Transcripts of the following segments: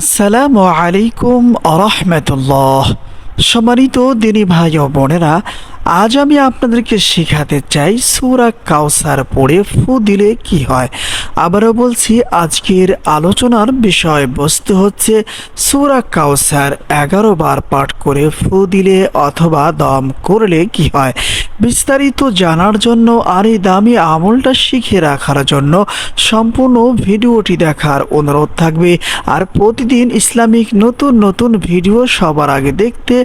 আসসালামু আলাইকুম আরহামতুল্লাহ। সম্মানিত দিনী ভাই ও বোনেরা, আজ আমি আপনাদেরকে শেখাতে চাই সুরা কাউসার পড়ে ফু দিলে কি হয়। আবারও বলছি, আজকের আলোচনার বিষয়বস্তু হচ্ছে সুরা কাউসার এগারো বার পাঠ করে ফু দিলে অথবা দম করলে কি হয়। বিস্তারিত জানার জন্য আর এই দামি আমলটা শিখে রাখার জন্য সম্পূর্ণ ভিডিওটি দেখার অনুরোধ থাকবে। আর প্রতিদিন ইসলামিক নতুন নতুন ভিডিও সবার আগে দেখতে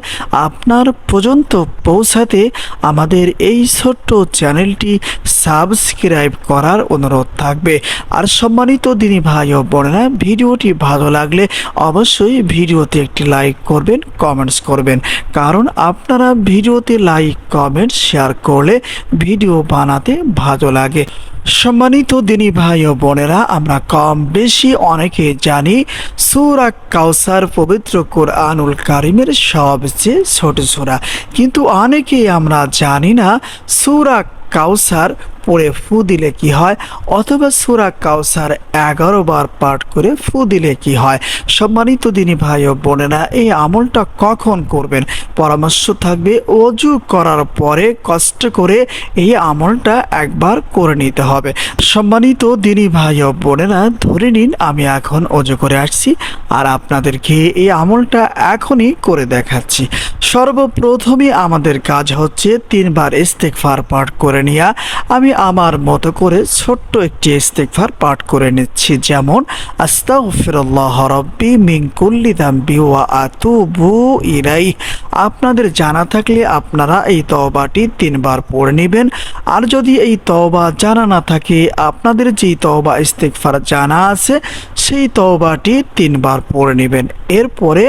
আপনার পর্যন্ত পৌঁছাতে আমাদের এই ছোট্ট চ্যানেলটি সাবস্ক্রাইব করার অনুরোধ থাকবে। আর সম্মানিত দিনী ভাই ও বোনেরা, ভিডিওটি ভালো লাগলে অবশ্যই ভিডিওতে একটি লাইক করবেন, কমেন্টস করবেন। কারণ আপনারা ভিডিওতে লাইক, কমেন্ট শেয়ার করলে ভিডিও বানাতে ভালো লাগে। সম্মানিত দিনী ভাই ও বোনেরা, আমরা কম বেশি অনেকে জানি সুরা কাউসার পবিত্র কোরআনুল কারিমের সবচেয়ে ছোট সুরা। কিন্তু অনেকেই আমরা জানি না সুরা কাউসার পড়ে ফু দিলে কি হয়? অথবা সুরা কাউসার এগারো বার পাঠ করে ফু দিলে কি হয়? সম্মানিত দিনী ভাই ও বোনেরা, এই আমলটা কখন করবেন? পরামর্শ থাকবে অজু করার পরে কষ্ট করে এই আমলটা একবার করে নিতে হবে। সম্মানিত দিনী ভাই ও বোনেরা, ধরে নিন আমি এখন অজু করে আসছি আর আপনাদেরকে এই আমলটা এখনই করে দেখাচ্ছি। সর্বপ্রথমে আমাদের কাজ হচ্ছে তিনবার ইস্তেকফার পাঠ করে নেওয়া আমি আমার মতো করে ছোট্ট একটি ইস্তেকফার পাঠ করে নিচ্ছি, যেমন, আস্তাগফিরুল্লাহ রব্বি মিন কুল্লি দাম্বি ওয়া আতুবু ইলাই আপনাদের জানা থাকলে আপনারা এই তওবাটি তিনবার পড়ে নেবেন। আর যদি এই তওবা জানা না থাকে, আপনাদের যেই তওবা ইস্তেকফার জানা আছে, সেই তওবাটি তিনবার পড়ে নেবেন। এরপরে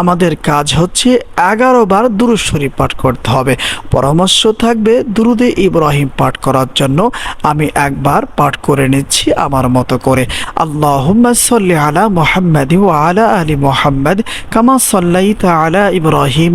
আমাদের কাজ হচ্ছে এগারো বার দুরুদ শরীফ পাঠ করতে হবে। পরামর্শ থাকবে দুরুদে ইব্রাহিম পাঠ করার জন্য। আমি একবার পাঠ করে নিচ্ছি আমার মতো করে। আল্লাহুম্মা সাল্লি আলা মুহাম্মাদ আলা আলি মুহাম্মাদ, কামা সাল্লাইতা আলা ইব্রাহিম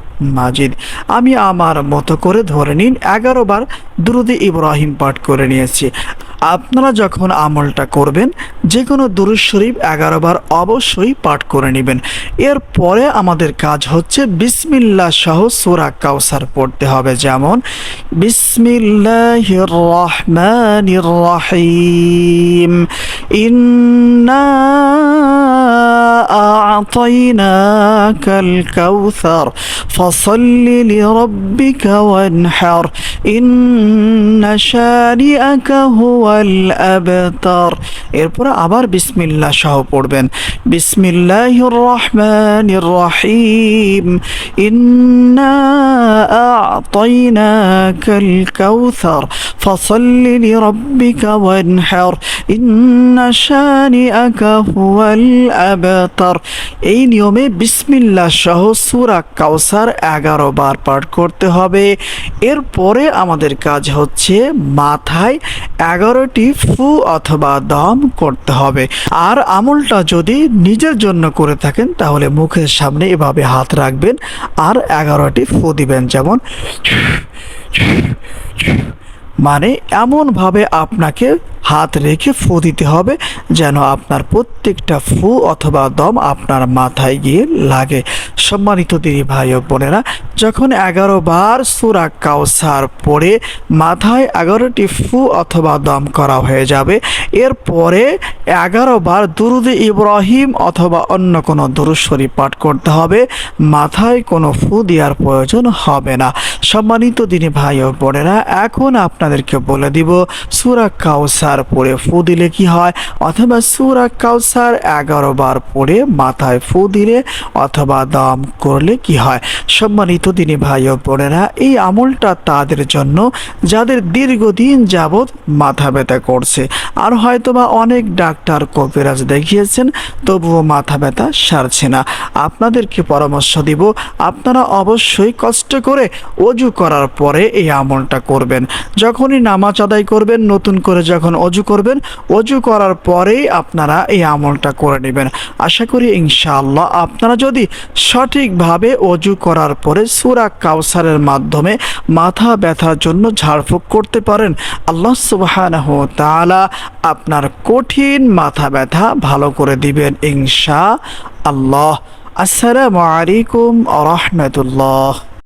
মাজিদ। আমি আমার মতো করে ধরে নিন, এগারো বার দুরুদে ইব্রাহিম পাঠ করে নিয়েছি। আপনারা যখন আমলটা করবেন যে কোনো দুরুদ শরীফ এগারো বার অবশ্যই পাঠ করে নেবেন। এরপরে আমাদের কাজ হচ্ছে বিসমিল্লা সহ সুরা কাউসার পড়তে হবে। যেমন রহিম। ইন্না أعطيناك الكوثر فصل لربك وانحر إن شانئك هو الأبتر এরপর আবার বিসমিল্লাহ সহ পড়বেন বিসমিল্লাহ রহমান রহিম ইন্না أعطيناك الكوثر فصل لربك وانحر إن شانئك هو الأبتر এই নিয়মে বিসমিল্লাহ সহ সুরা কাউসার এগারো বার পাঠ করতে হবে এরপরে আমাদের কাজ হচ্ছে মাথায় এগারোটি ফু অথবা দম করতে হবে আর আমলটা যদি নিজের জন্য করে থাকেন তাহলে মুখের সামনে এভাবে হাত রাখবেন আর এগারোটি ফু দিবেন যেমন মানে এমনভাবে আপনাকে হাত রেখে ফু দিতে হবে যেন আপনার প্রত্যেকটা ফু অথবা দম আপনার মাথায় গিয়ে লাগে। সম্মানিত দিদি ভাই ও বোনেরা, যখন এগারো বার সুরা কাউসার পড়ে মাথায় এগারোটি ফু অথবা দম করা হয়ে যাবে, এরপরে এগারো বার দুরুদে ইব্রাহিম অথবা অন্য কোনো দুরুদ শরীফ পাঠ করতে হবে। মাথায় কোনো ফু দেওয়ার প্রয়োজন হবে না। সম্মানিত দিনী ভাই ও বোনেরা, এখন আপনাদেরকে বলে দিব, সুরা কাউসার পরে ফু দিলে কি হয়? অথবা সুরা কাউসার এগারো বার পরে মাথায় ফু দিলে অথবা দম করলে কি হয়? সম্মানিত দিনী ভাই ও বোনেরা, এই আমলটা তাদের জন্য যাদের দীর্ঘদিন যাবৎ মাথা ব্যথা করছে, আর হয়তোবা অনেক ডাক্তার কবিরাজ দেখিয়েছেন, তবুও মাথা ব্যথা সারছে না। আপনাদেরকে পরামর্শ দিব, আপনারা অবশ্যই কষ্ট করে অজু করার পরে এই আমলটা করবেন। যখনই নামাজ আদায় করবেন, নতুন করে যখন অজু করবেন, অজু করার পরেই আপনারা এই আমলটা করে নেবেন। আশা করি ইনশাআল্লাহ আপনারা যদি সঠিকভাবে অজু করার পরে সুরা কাউসারের মাধ্যমে মাথা ব্যথার জন্য ঝাড়ফুঁক করতে পারেন, আল্লাহ তাআলা আপনার কঠিন মাথা ব্যথা ভালো করে দিবেন ইনশা আল্লাহ আসসালামু আলাইকুম আ রহমতুল্লাহ।